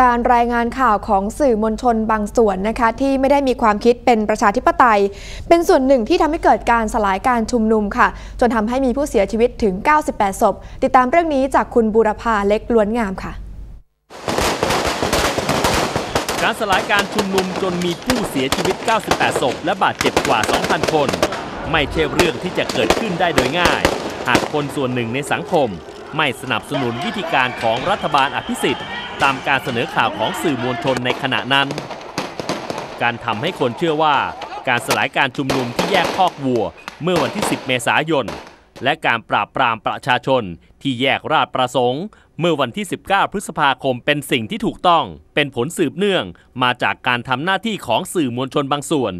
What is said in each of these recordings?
การรายงานข่าวของสื่อมวลชนบางส่วนนะคะที่ไม่ได้มีความคิดเป็นประชาธิปไตย เป็นส่วนหนึ่งที่ทำให้เกิดการสลายการชุมนุมค่ะ จนทำให้มีผู้เสียชีวิตถึง 98 ศพ ติดตามเรื่องนี้จากคุณบูรพาเล็กล้วนงามค่ะ การสลายการชุมนุมจนมีผู้เสียชีวิต 98 ศพ และบาดเจ็บกว่า 2,000 คน ไม่ใช่เรื่องที่จะเกิดขึ้นได้โดยง่าย หากคนส่วนหนึ่งในสังคม ไม่สนับสนุนวิธีการของรัฐบาลอภิสิทธิ์ ตามการเสนอข่าวของสื่อมวลชนในขณะนั้น การทำให้คนเชื่อว่าการสลายการชุมนุมที่แยกคอกวัว เมื่อวันที่ 10 เมษายน และการปราบปรามประชาชนที่แยกราชประสงค์ เมื่อวันที่ 19 พฤษภาคมเป็นสิ่งที่ถูกต้อง เป็นผลสืบเนื่องมาจากการทำหน้าที่ของสื่อมวลชนบางส่วน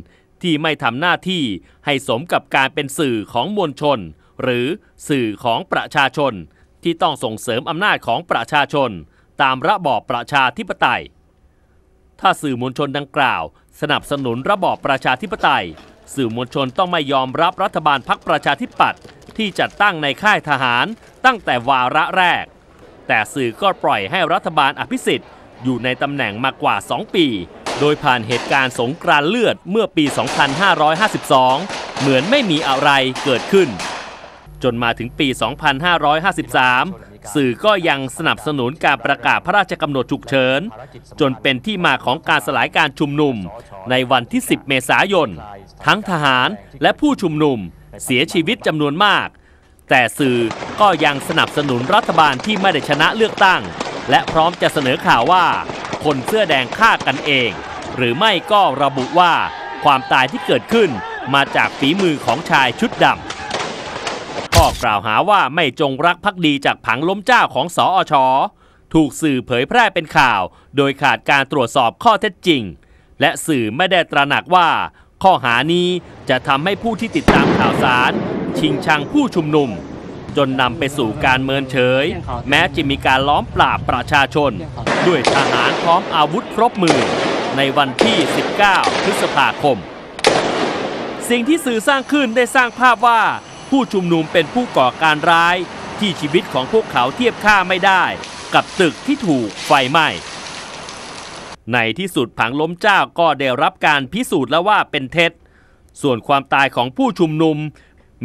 ที่ไม่ทำหน้าที่ให้สมกับการเป็นสื่อของมวลชน หรือสื่อของประชาชน ที่ต้องส่งเสริมอำนาจของประชาชน ตามระบอบประชาธิปไตย ถ้าสื่อมวลชนดังกล่าว สนับสนุนระบอบประชาธิปไตย สื่อมวลชนต้องไม่ยอมรับรัฐบาลพรรคประชาธิปัตย์ที่จัดตั้งในค่ายทหารตั้งแต่วาระแรก แต่สื่อก็ปล่อยให้รัฐบาลอภิสิทธิ์อยู่ในตำแหน่งมากว่า 2 ปี โดยผ่านเหตุการณ์สงกรานเลือดเมื่อปี 2552 เหมือนไม่มีอะไรเกิดขึ้น จนมาถึงปี 2553 สื่อก็ยังสนับสนุนการประกาศพระราชกำหนดฉุกเฉิน จนเป็นที่มาของการสลายการชุมนุม ในวันที่ 10 เมษายน ทั้งทหารและผู้ชุมนุม เสียชีวิตจำนวนมาก แต่สื่อก็ยังสนับสนุนรัฐบาลที่ไม่ได้ชนะเลือกตั้ง และพร้อมจะเสนอข่าวว่า คนเสื้อแดงฆ่ากันเอง หรือไม่ก็ระบุว่าความตายที่เกิดขึ้นมาจากฝีมือของชายชุดดำ ข้อกล่าวหาว่าไม่จงรักภักดีจากผังล้มเจ้าของสออชถูกสื่อเผยแพร่เป็นข่าว โดยขาดการตรวจสอบข้อเท็จจริง และสื่อไม่ได้ตระหนักว่า ข้อหานี้จะทำให้ผู้ที่ติดตามข่าวสาร ชิงชังผู้ชุมนุม จนนำไปสู่การเมินเฉย แม้จะมีการล้อมปราบประชาชน ด้วยทหารพร้อมอาวุธครบมือ ในวันที่ 19 พฤษภาคม สิ่งที่สื่อสร้างขึ้นได้สร้างภาพว่า ผู้ชุมนุมเป็นผู้ก่อการร้าย ที่ชีวิตของพวกเขาเทียบค่าไม่ได้ กับตึกที่ถูกไฟไหม้ในที่สุดผังล้มเจ้าก็ได้รับการพิสูจน์แล้วว่าเป็นเท็จ ส่วนความตายของผู้ชุมนุม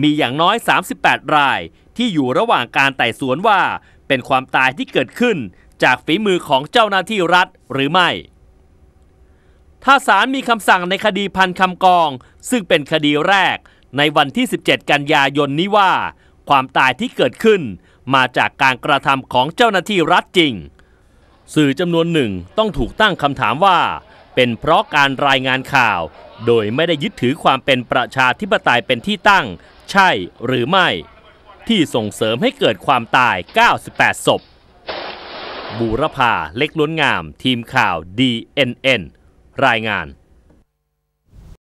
มีอย่างน้อย 38 ราย ที่อยู่ระหว่างการไต่สวนว่า เป็นความตายที่เกิดขึ้นจากฝีมือของเจ้าหน้าที่รัฐหรือไม่ ถ้าศาลมีคำสั่งในคดีพันคำกอง ซึ่งเป็นคดีแรก ในวันที่ 17 กันยายนนี้ว่า ความตายที่เกิดขึ้นมาจากการกระทำของเจ้าหน้าที่รัฐจริง สื่อจำนวนหนึ่งต้องถูกตั้งคำถามว่า เป็นเพราะการรายงานข่าว โดยไม่ได้ยึดถือความเป็นประชาธิปไตยเป็นที่ตั้ง ใช่หรือไม่ ที่ส่งเสริมให้เกิดความตาย 98 ศพ บูรพาเล็กล้วนงาม ทีมข่าว DNN รายงาน